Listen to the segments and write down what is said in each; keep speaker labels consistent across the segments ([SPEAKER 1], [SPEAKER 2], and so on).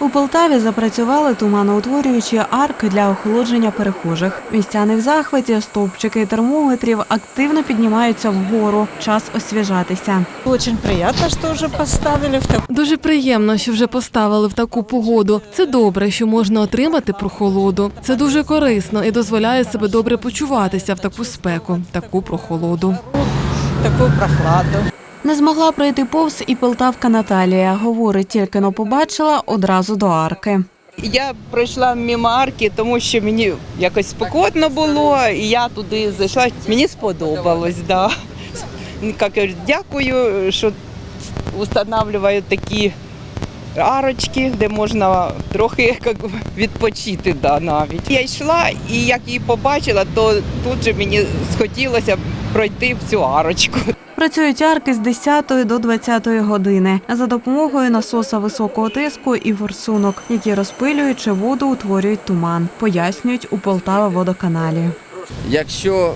[SPEAKER 1] У Полтаві запрацювали туманоутворюючі арки для охолодження перехожих. Містяни в захваті, стовпчики термометрів активно піднімаються вгору. Час освіжатися.
[SPEAKER 2] Очень приятно, что уже поставили в такую
[SPEAKER 3] Дуже приємно, що вже поставили в таку погоду. Це добре, що можна отримати прохолоду. Це дуже корисно і дозволяє себе добре почуватися в таку спеку, таку прохолоду.
[SPEAKER 2] Такую прохладу.
[SPEAKER 1] Не змогла пройти повз і полтавка Наталія. Говорить, тільки но побачила одразу до арки.
[SPEAKER 4] Я пройшла мимо арки, тому що мені якось спекотно було, і я туди зайшла. Мені сподобалось, да. Як дякую, що встановлюють такі арочки, де можна трохи як, відпочити да, навіть. Я йшла і як її побачила, то тут же мені схотілося пройти в цю арочку.
[SPEAKER 1] Працюють арки з 10 до 20 години за допомогою насоса високого тиску і форсунок, які розпилюючи воду, утворюють туман, пояснюють у Полтава водоканалі.
[SPEAKER 5] Якщо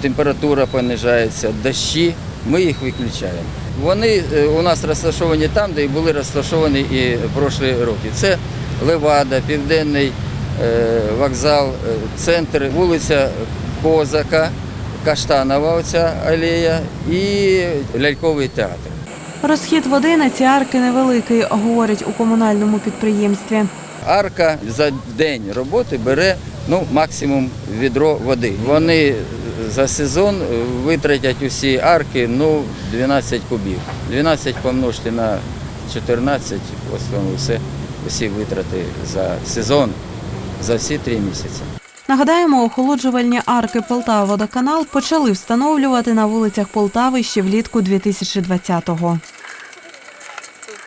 [SPEAKER 5] температура понижається, дощі, ми їх виключаємо. Вони е, у нас розташовані там, де і були розташовані і в прошлі роки. Це Левада, Південний е, вокзал, е, центр, вулиця Козака, Каштанова оця алея і ляльковий театр.
[SPEAKER 1] Розхід води на ці арки невеликий, говорять у комунальному підприємстві.
[SPEAKER 5] Арка за день роботи бере ну, максимум відро води. Вони за сезон витратять усі арки ну, 12 кубів. 12 помножити на 14, в основному все, усі витрати за сезон, за всі три місяці.
[SPEAKER 1] Нагадаємо, охолоджувальні арки Полтава водоканал почали встановлювати на вулицях Полтави ще влітку 2020-го.